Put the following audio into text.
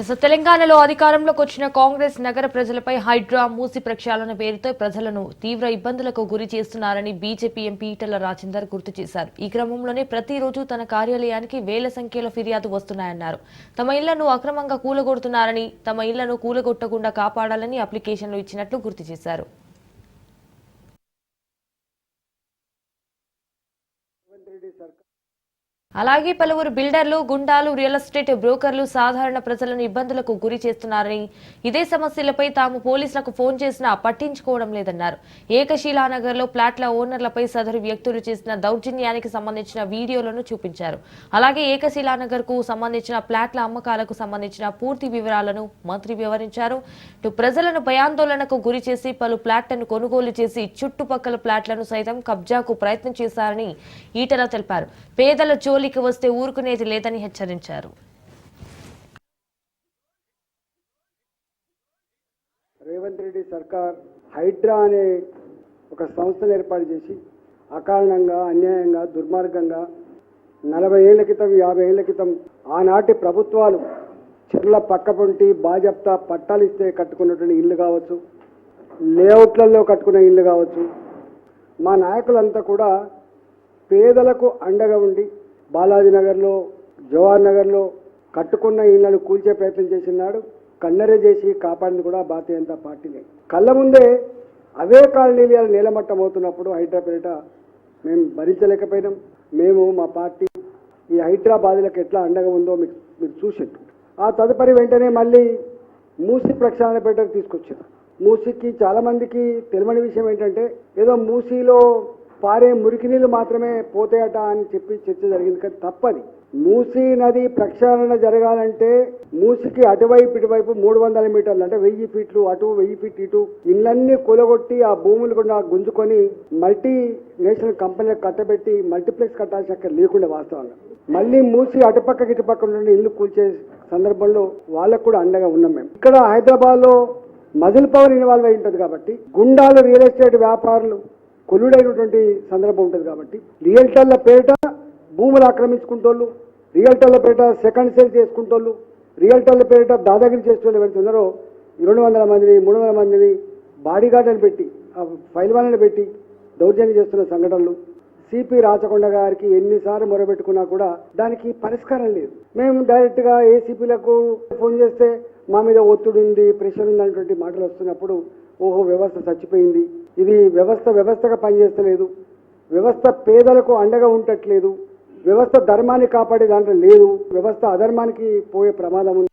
అసలు తెలంగాణలో అధికారంలోకి వచ్చిన కాంగ్రెస్ నగర ప్రజలపై హైడ్రా మూసి ప్రక్షాళన పేరుతో ప్రజలను తీవ్ర ఇబ్బందులకు గురి చేస్తున్నారని బీజేపీ ఎంపీ ఈటల రాజేందర్ గుర్తు చేశారు. ఈ క్రమంలోనే ప్రతిరోజు తన కార్యాలయానికి వేల సంఖ్యలో ఫిర్యాదు వస్తున్నాయన్నారు. తమ ఇళ్ళను అక్రమంగా కూలగొడుతున్నారని తమ ఇళ్ళను కూలగొట్టకుండా కాపాడాలని అప్లికేషన్లు ఇచ్చినట్లు గుర్తు చేశారు. అలాగే పలువురు బిల్డర్లు గుండాలు రియల్ ఎస్టేట్ బ్రోకర్లు సాధారణ ప్రజలను ఇబ్బందులకు గురి చేస్తున్నారని ఇదే సమస్యలపై తాము పోలీసులకు ఫోన్ చేసినా పట్టించుకోవడం లేదన్నారు. ఏకశీలానగర్లో ప్లాట్ల ఓనర్లపై సదరు వ్యక్తులు చేసిన దౌర్జన్యానికి సంబంధించిన వీడియోలను చూపించారు. అలాగే ఏకశీలానగర్కు సంబంధించిన ప్లాట్ల అమ్మకాలకు సంబంధించిన పూర్తి వివరాలను మంత్రి వివరించారు. ఇటు ప్రజలను భయాందోళనకు గురి చేసి పలు ప్లాట్లను కొనుగోలు చేసి చుట్టుపక్కల ప్లాట్లను సైతం కబ్జాకు ప్రయత్నం చేశారని ఈటల తెలిపారు. పేదల జోలికి వస్తే ఊరుకునేది లేదని హెచ్చరించారు. రేవంత్ రెడ్డి సర్కార్ హైడ్రా అనే ఒక సంస్థను ఏర్పాటు చేసి అకారణంగా అన్యాయంగా దుర్మార్గంగా నలభై ఏళ్ళ క్రితం యాభై ఏళ్ళ క్రితం ఆనాటి ప్రభుత్వాలు చెర్ల పక్కపొంటి బాజప్తా పట్టాలు ఇస్తే కట్టుకున్నటువంటి ఇల్లు కావచ్చు లేఅవుట్లలో కట్టుకున్న ఇల్లు కావచ్చు మా నాయకులంతా కూడా పేదలకు అండగా ఉండి బాలాజీ నగర్లో జవహర్ నగర్లో కట్టుకున్న ఇళ్ళను కూల్చే ప్రయత్నం చేసినాడు. కన్నెర చేసి కాపాడింది కూడా భారతీయ జనతా పార్టీనే. కళ్ళ ముందే అవే కాలనీలు నీలమట్టం అవుతున్నప్పుడు హైదరాబాద్ మేము భరించలేకపోయినాం. మేము మా పార్టీ ఈ హైదరాబాదులకు ఎట్లా అండగా ఉందో మీకు మీరు చూసిండు ఆ తదుపరి వెంటనే మళ్ళీ మూసి ప్రక్షాళన పెట్టకు తీసుకొచ్చారు. మూసికి చాలామందికి తెలియని విషయం ఏంటంటే ఏదో మూసిలో పారే మురికి నీళ్ళు మాత్రమే పోతాయట అని చెప్పి చర్చ జరిగింది. కానీ తప్పది. మూసీ నది ప్రక్షాళన జరగాలంటే మూసికి అటువైపు ఇటువైపు మూడు వందల మీటర్లు అంటే వెయ్యి ఫీట్లు అటు వెయ్యి ఫీట్ ఇటు ఇళ్ళన్నీ కూలగొట్టి ఆ భూములు కూడా గుంజుకొని మల్టీ నేషనల్ కంపెనీలకు కట్టబెట్టి మల్టీప్లెక్స్ కట్టాల్సిన అక్కడ లేకుండా వాస్తవంగా. మళ్ళీ మూసి అటుపక్క ఇటుపక్క నుండి ఇల్లు కూల్చే సందర్భంలో వాళ్ళకు కూడా అండగా ఉన్నాం మేము. ఇక్కడ హైదరాబాద్లో మజిల్ పవర్ ఇన్వాల్వ్ అయి ఉంటుంది కాబట్టి గుండాలు రియల్ ఎస్టేట్ వ్యాపారులు కొల్లుడైనటువంటి సందర్భం ఉంటుంది కాబట్టి రియల్టర్ల పేరిట భూములు ఆక్రమించుకుంటోళ్ళు రియల్టర్ల పేరిట సెకండ్ సేల్ చేసుకుంటోళ్ళు రియల్టర్ల పేరిట దాదాగిరి చేసేవాళ్ళు ఎవరైతే ఉన్నారో రెండు వందల మందిని మూడు వందల మందిని బాడీగార్డులను పెట్టి ఆ ఫైల్ వాళ్ళని పెట్టి దౌర్జన్యం చేస్తున్న సంఘటనలు. సిపి రాచకొండ గారికి ఎన్నిసార్లు మొరబెట్టుకున్నా కూడా దానికి పరిష్కారం లేదు. మేము డైరెక్ట్గా ఏసీపీలకు ఫోన్ చేస్తే మా మీద ఒత్తిడి ఉంది ప్రెషర్ ఉంది అనేటువంటి మాటలు వస్తున్నప్పుడు ఓహో వ్యవస్థ చచ్చిపోయింది. ఇది వ్యవస్థ వ్యవస్థగా పనిచేస్తలేదు. వ్యవస్థ పేదలకు అండగా ఉండట్లేదు. వ్యవస్థ ధర్మాన్ని కాపాడే దాంట్లో లేదు. వ్యవస్థ అధర్మానికి పోయే ప్రమాదం ఉంది.